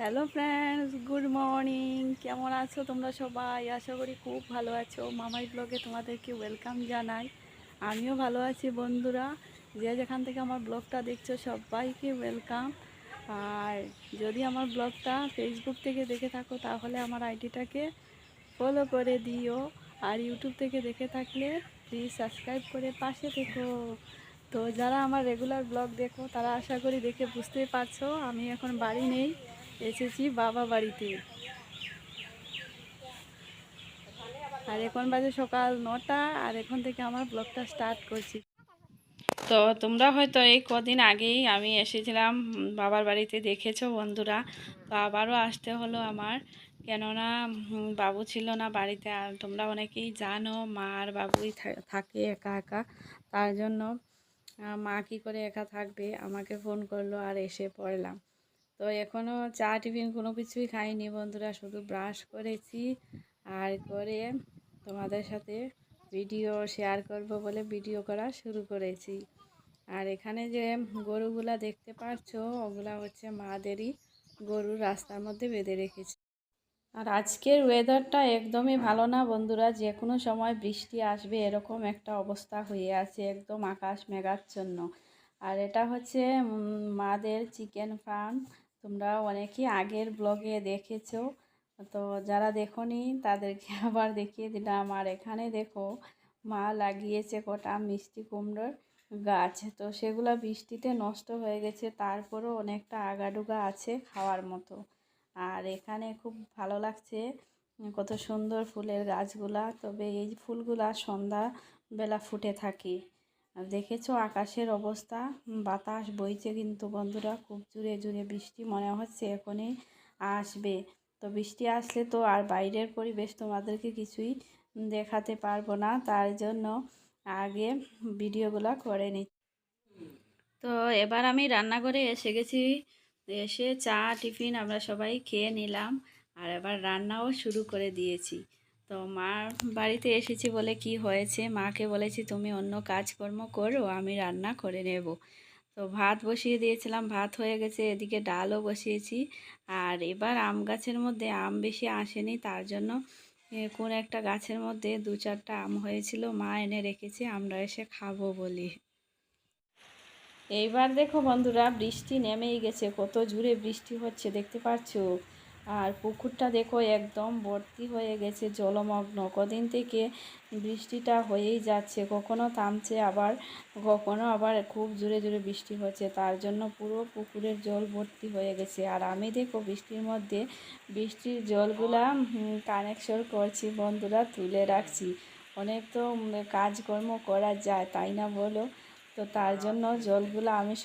Hello friends good morning কেমন আছো তোমরা সবাই? আশা করি খুব ভালো আছো। মামাই ব্লগে তোমাদেরকে ওয়েলকাম জানাই। আমিও ভালো আছি বন্ধুরা। যে যেখান থেকে আমার ব্লগটা দেখছ, সবাইকে ওয়েলকাম আর যদি আমার ব্লগটা ফেসবুক থেকে দেখে থাকো, তাহলে আমার আইডিটাকে ফলো করে দিও। আর ইউটিউব থেকে দেখে থাকলে প্লিজ সাবস্ক্রাইব করে পাশে থেকো। তো যারা আমার রেগুলার ব্লগ দেখো, তারা আশা করি দেখে বুঝতেই পারছ। আমি এখন বাড়ি নেই। এসেছি বাবা বাড়িতে। আর এখন বাজে সকাল নটা, আর এখন থেকে আমার ব্লগটা স্টার্ট করছি। তো তোমরা হয়তো এই কদিন আগেই আমি এসেছিলাম বাবার বাড়িতে দেখেছ বন্ধুরা। তো আবারও আসতে হলো আমার। কেননা বাবু ছিল না বাড়িতে, আর তোমরা অনেকেই জানো মা আর বাবুই থাকে একা একা। তার জন্য মা কী করে একা থাকবে, আমাকে ফোন করল আর এসে পড়লাম। তো এখনও চা টিফিন কোনো কিছুই খাইনি বন্ধুরা, শুধু ব্রাশ করেছি আর করে তোমাদের সাথে ভিডিও শেয়ার করব বলে ভিডিও করা শুরু করেছি। আর এখানে যে গরুগুলা দেখতে পাচ্ছো ওগুলা হচ্ছে মাদেরই গরু রাস্তার মধ্যে বেঁধে রেখেছি। আর আজকের ওয়েদারটা একদমই ভালো না বন্ধুরা যে কোনো সময় বৃষ্টি আসবে এরকম একটা অবস্থা হয়ে আছে, একদম আকাশ মেঘাচ্ছন্ন। আর এটা হচ্ছে মাদের চিকেন ফার্ম তোমরা অনেকেই আগের ব্লগে দেখেছ। তো যারা দেখোনি, তাদেরকে আবার দেখিয়ে দিলাম। আর এখানে দেখো, মা লাগিয়েছে কটা মিষ্টি কুমড়োর গাছ। তো সেগুলো বৃষ্টিতে নষ্ট হয়ে গেছে, তারপরেও অনেকটা আগাডুগা আছে খাওয়ার মতো। আর এখানে খুব ভালো লাগছে, কত সুন্দর ফুলের গাছগুলা। তবে এই ফুলগুলা সন্ধ্যা বেলা ফুটে থাকে। দেখেছ আকাশের অবস্থা? বাতাস বইছে কিন্তু বন্ধুরা, খুব জুড়ে জুড়ে বৃষ্টি মনে হচ্ছে এখনই আসবে। তো বৃষ্টি আসলে তো আর বাইরের পরিবেশ তোমাদেরকে কিছুই দেখাতে পারব না, তার জন্য আগে ভিডিওগুলো করে নি। তো এবার আমি রান্নাঘরে এসে গেছি, এসে চা, টিফিন আমরা সবাই খেয়ে নিলাম, আর এবার রান্নাও শুরু করে দিয়েছি। তো মার বাড়িতে এসেছি বলে কি হয়েছে? মাকে বলেছি, তুমি অন্য কাজকর্ম করো, আমি রান্না করে নেব। তো ভাত বসিয়ে দিয়েছিলাম, ভাত হয়ে গেছে, এদিকে ডালও বসিয়েছি। আর এবার আম গাছের মধ্যে আম বেশি আসেনি, তার জন্য কোন একটা গাছের মধ্যে দু চারটা আম হয়েছিল, মা এনে রেখেছে, আমরা এসে খাব বলি। এইবার দেখো বন্ধুরা, বৃষ্টি নেমেই গেছে, কত জুড়ে বৃষ্টি হচ্ছে, দেখতে পাচ্ছো? আর পুকুরটা দেখো একদম ভর্তি হয়ে গেছে, জলমগ্ন। কদিন থেকে বৃষ্টিটা হয়েই যাচ্ছে, কখনো থামছে আবার, কখনো আবার খুব জোরে জোরে বৃষ্টি হচ্ছে। তার জন্য পুরো পুকুরের জল ভর্তি হয়ে গেছে। আর আমি দেখো বৃষ্টির মধ্যে বৃষ্টির জলগুলা কানেকশন করছি, বন্ধুরা, তুলে রাখছি। অনেক তো কাজকর্ম করা যায়, তাই না বলো? তো তার জন্য জলগুলো আমি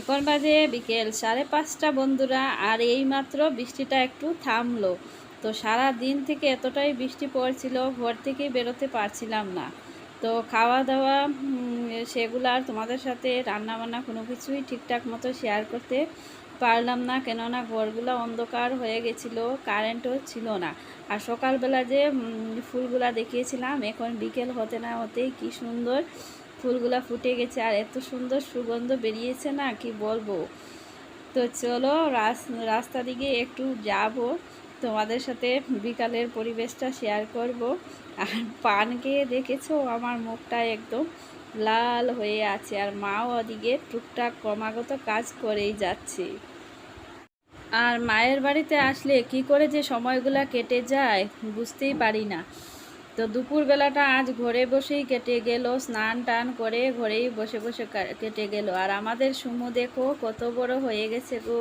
এখন বাজে বিকেল, সাড়ে পাঁচটা বন্ধুরা, আর এই মাত্র বৃষ্টিটা একটু থামলো। তো সারা দিন থেকে এতটাই বৃষ্টি পড়ছিল ঘর থেকেই বেরোতে পারছিলাম না। তো খাওয়া দাওয়া সেগুলো আর তোমাদের সাথে রান্না বান্না কোনো কিছুই ঠিকঠাক মতো শেয়ার করতে পারলাম না, কেননা ঘরগুলো অন্ধকার হয়ে গেছিল কারেন্টও ছিল না। আর সকালবেলা যে ফুলগুলা দেখিয়েছিলাম, এখন বিকেল হতে না হতেই কি সুন্দর ফুলগুলা ফুটে গেছে আর এত সুন্দর সুগন্ধ বেরিয়েছে না, কি বলব? তো চলো রাস- রাস্তা দিকে একটু যাব। তোমাদের সাথে বিকালের পরিবেশটা শেয়ার করব। আর পান খেয়ে দেখেছ? আমার মুখটা একদম লাল হয়ে আছে আর মাও ওদিকে টুকটাক ক্রমাগত কাজ করেই যাচ্ছে। আর মায়ের বাড়িতে আসলে কি করে যে সময়গুলা কেটে যায় বুঝতেই পারি না। তো দুপুরবেলাটা আজ ঘরে বসেই কেটে গেল, স্নান টান করে ঘরেই বসে বসে কেটে গেল। আর আমাদের সুমু দেখো কত বড় হয়ে গেছে গো।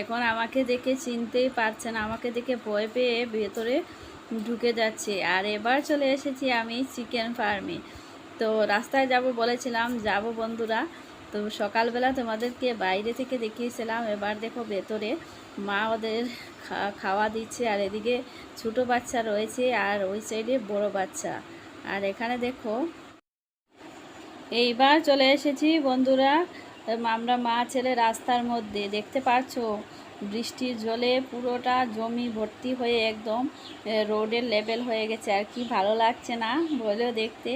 এখন আমাকে দেখে চিনতেই পারছে না, আমাকে দেখে ভয় পেয়ে ভেতরে ঢুকে যাচ্ছে। আর এবার চলে এসেছি আমি চিকেন ফার্মে। তো রাস্তায় যাব বলেছিলাম, যাব বন্ধুরা। তো সকালবেলা তোমাদেরকে বাইরে থেকে দেখিয়েছিলাম, এবার দেখো ভেতরে মা ওদের খাওয়া দিচ্ছে আর এদিকে ছোটো বাচ্চা রয়েছে আর ওই সাইডে বড় বাচ্চা। আর এখানে দেখো, এইবার চলে এসেছি বন্ধুরা, আমরা মা ছেলে রাস্তার মধ্যে, দেখতে পারছ বৃষ্টির জলে পুরোটা জমি ভর্তি হয়ে একদম রোডের লেভেল হয়ে গেছে আর কি ভালো লাগছে না বলেও দেখতে।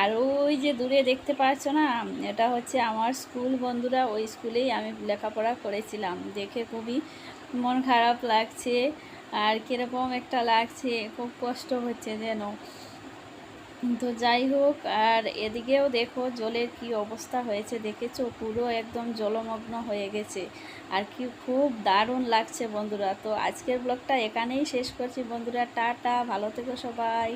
আর ওই যে দূরে দেখতে পাচ্ছ না, এটা হচ্ছে আমার স্কুল বন্ধুরা, ওই স্কুলেই আমি লেখাপড়া করেছিলাম, দেখে খুবই মন খারাপ লাগছে আর কীরকম একটা লাগছে, খুব কষ্ট হচ্ছে যেন। তো যাই হোক, আর এদিকেও দেখো জলের কি অবস্থা হয়েছে, দেখেছ? পুরো একদম জলমগ্ন হয়ে গেছে। আর কি খুব দারুণ লাগছে বন্ধুরা। তো আজকের ব্লগটা এখানেই শেষ করছি বন্ধুরা। টাটা, ভালো থেকো সবাই।